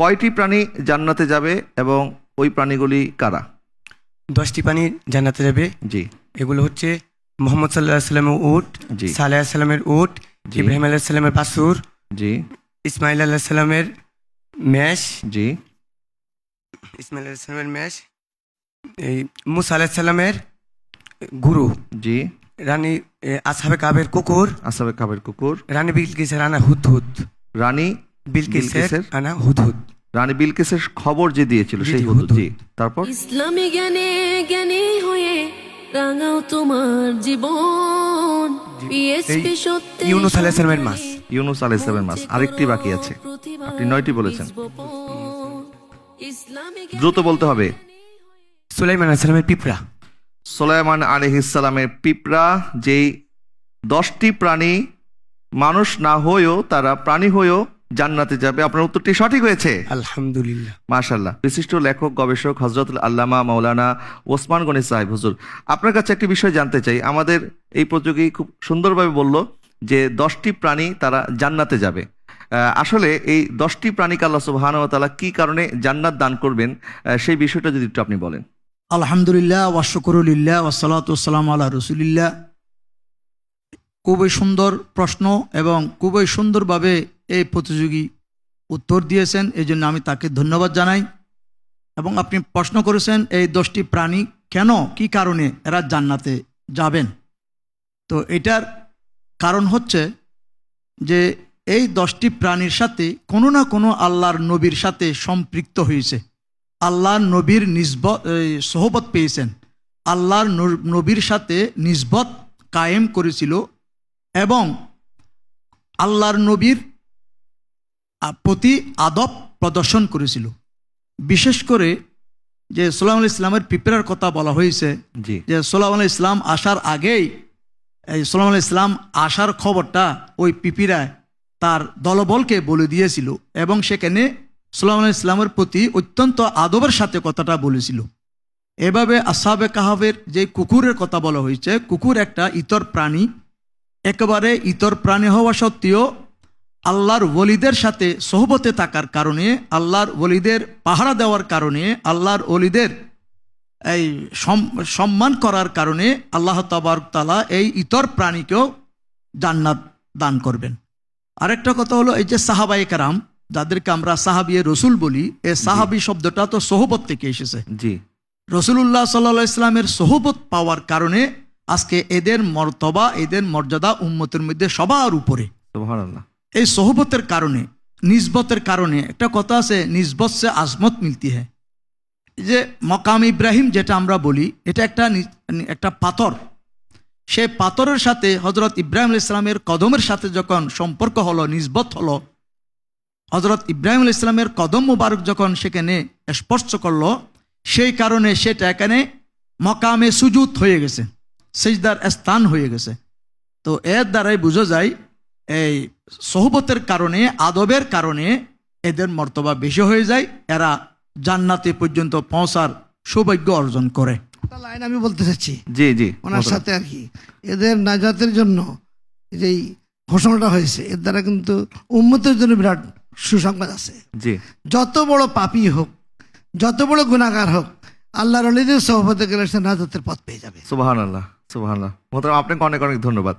কয়টি প্রাণী জান্নাতে যাবে এবং ওই প্রাণীগুলি কারা? দশটি প্রাণী জান্নাতে যাবে। জি। এগুলো হচ্ছে মোহাম্মদ সাল্লাহ সাল্লামের উট জি। সালেহ সাল্লামের উট। ইব্রাহিম আল্লাহ সাল্লামের বাসুর জি। ইসমাইল আল্লাহ সাল্লামের মেষ জি। ইসমাইল আল্লাহ সাল্লামের মেষ এই মুসা আলাহ সাল্লামের গুরু জি। রানী আসাবে কাবের কুকুর আসাবে কাবের কুকুর। রানী বিলকিসের রানা হুদহুদ। রানী বিলকিসের? রানা হুদহুদ। রানী বিলকিসের খবর যে দিয়েছিল সেই হুদুদ জি তারপর? ইসলামী জ্ঞানে জ্ঞানী হয়ে রাঙাও তোমার জীবন। পিএসপি সত্যি ইউনুস আলাইহিস সালামের মাস। ইউনুস আলাইসালামের মাস। আরেকটি বাকি আছে। আপনি নয়টি বলেছেন। দ্রুত বলতে হবে। সুলাইমান আলাহ সাল্লামের পিঁপড়া। সোলাইমান সালামের পিঁপড়া যেই দশটি প্রাণী মানুষ না হয়েও তারা প্রাণী হয়েও জান্নাতে যাবে। আপনার উত্তরটি সঠিক হয়েছে। আলহামদুলিল্লাহ। মাশাল্লাহ বিশিষ্ট লেখক গবেষক হজরত আল্লামা মাওলানা ওসমান গনি সাহেব। হুজুর আপনার কাছে একটি বিষয় জানতে চাই। আমাদের এই প্রতিযোগী খুব সুন্দরভাবে বলল যে দশটি প্রাণী তারা জান্নাতে যাবে। আসলে এই দশটি প্রাণীকে আল্লাহ তালা কি কারণে জান্নাত দান করবেন? সেই বিষয়টা যদি একটু আপনি বলেন। আলহামদুলিল্লাহ ওয়াশকরুলিল্লাহ ওসালাতাম আল্লাহ রসুলিল্লাহ। খুবই সুন্দর প্রশ্ন এবং খুবই সুন্দরভাবে এই প্রতিযোগী উত্তর দিয়েছেন এই জন্য আমি তাকে ধন্যবাদ জানাই। এবং আপনি প্রশ্ন করেছেন এই দশটি প্রাণী কেন কি কারণে এরা জান্নাতে যাবেন? তো এটার কারণ হচ্ছে যে এই দশটি প্রাণীর সাথে কোনো না কোনো আল্লাহর নবীর সাথে সম্পৃক্ত হয়েছে। আল্লাহর নবীর এই, সোহবত পেয়েছেন। আল্লাহর নবীর সাথে নিসবত কায়েম করেছিল এবং আল্লাহর নবীর প্রতি আদব প্রদর্শন করেছিল। বিশেষ করে যে সোলাম ইসলামের পিঁপড়ার কথা বলা হয়েছে যে সোলাম আল ইসলাম আসার আগেই এই সোলাম আল ইসলাম আসার খবরটা ওই পিপিরায় তার দলবলকে বলে দিয়েছিল এবং সেখানে সোলাম আল ইসলামের প্রতি অত্যন্ত আদবের সাথে কথাটা বলেছিল। এভাবে আসাবে কাহাবের যে কুকুরের কথা বলা হয়েছে কুকুর একটা ইতর প্রাণী একেবারে ইতর প্রাণী হওয়া সত্ত্বেও আল্লাহর ওলিদের সাথে সহবতে থাকার কারণে আল্লাহর ওলিদের পাহারা দেওয়ার কারণে আল্লাহর ওলিদের এই সম্মান করার কারণে আল্লাহ তালা এই ইতর প্রাণীকেও জান্নাত দান করবেন। আরেকটা কথা হলো এই যে সাহাবাই কারাম যাদেরকে আমরা সাহাবিয়ে রসুল বলি এ সাহাবি শব্দটা তো সোহবত থেকে এসেছে। জি। রসুল্লাহ সাল্লাহ ইসলামের সোহবত পাওয়ার কারণে আজকে এদের মর্তবা এদের মর্যাদা উম্মতের মধ্যে সবার উপরে। এই সোহবতের কারণে নিজবতের কারণে একটা কথা আছে নিজবত সে আজমত মিলতি হ্যাঁ যে মকাম ইব্রাহিম যেটা আমরা বলি, এটা একটা একটা পাথর। সেই পাথরের সাথে হজরত ইব্রাহিম ইসলামের কদমের সাথে যখন সম্পর্ক হলো নিজবত হলো হজরত ইব্রাহিম ইসলামের কদম মুবারক যখন সেখানে স্পর্শ করল, সেই কারণে সেটা এখানে মকামে সুজুত হয়ে গেছে, সেজদার স্থান হয়ে গেছে। তো এর দ্বারাই বোঝা যায় এই সহবতের কারণে আদবের কারণে এদের মর্তবা বেশি হয়ে যায়। এরা জান্নাতে পর্যন্ত পৌঁছার সৌভাগ্য অর্জন করে। লাইন আমি বলতে চাচ্ছি। জি জি ওনার সাথে আর কি এদের নাজাতের জন্য যেই ঘোষণাটা হয়েছে এর দ্বারা কিন্তু উন্মতের জন্য বিরাট সুসংবাদ আছে। জি। যত বড় পাপী হোক যত বড় গুণাগার হোক আল্লাহর অলিদের সহপতে গেলে সে নাজাতের পথ পেয়ে যাবে। সুবহানাল্লাহ সুবহানাল্লাহ। মোহতারাম আপনাকে অনেক অনেক ধন্যবাদ।